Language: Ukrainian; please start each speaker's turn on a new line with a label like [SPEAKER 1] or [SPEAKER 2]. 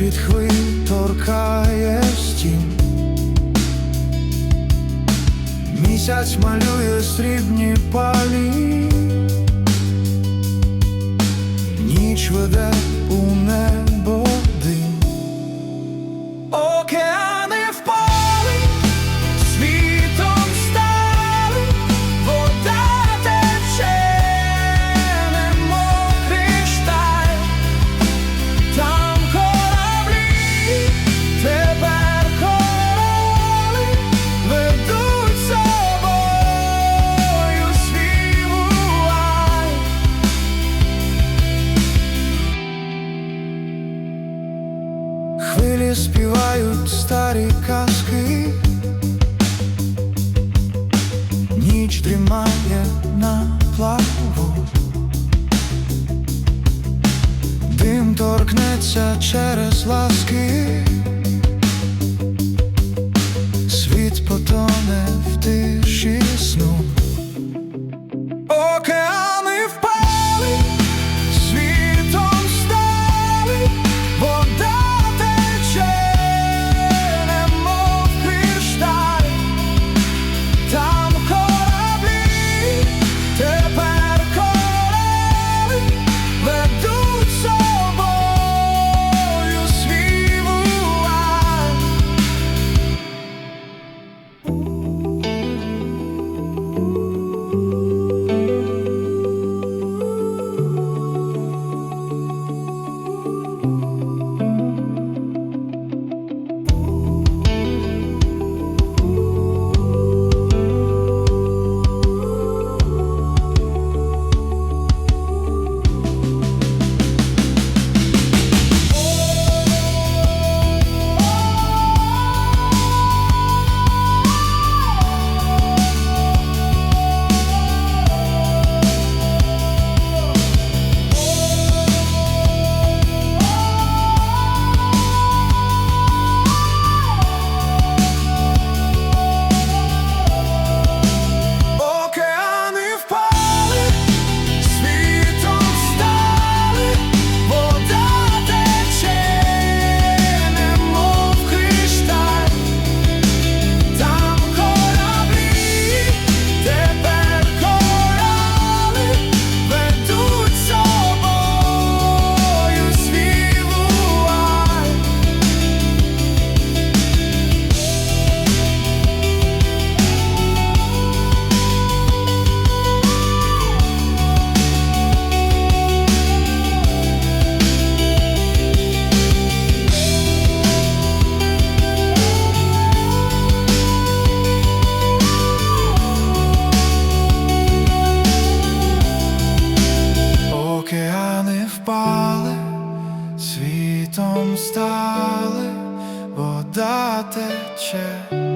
[SPEAKER 1] Під хвиль торкає стін. Місяць малює срібні палі, ніч веде у хвилі співають старі казки, ніч дрімає на плаву, дим торкнеться через ласки. стали вода тече.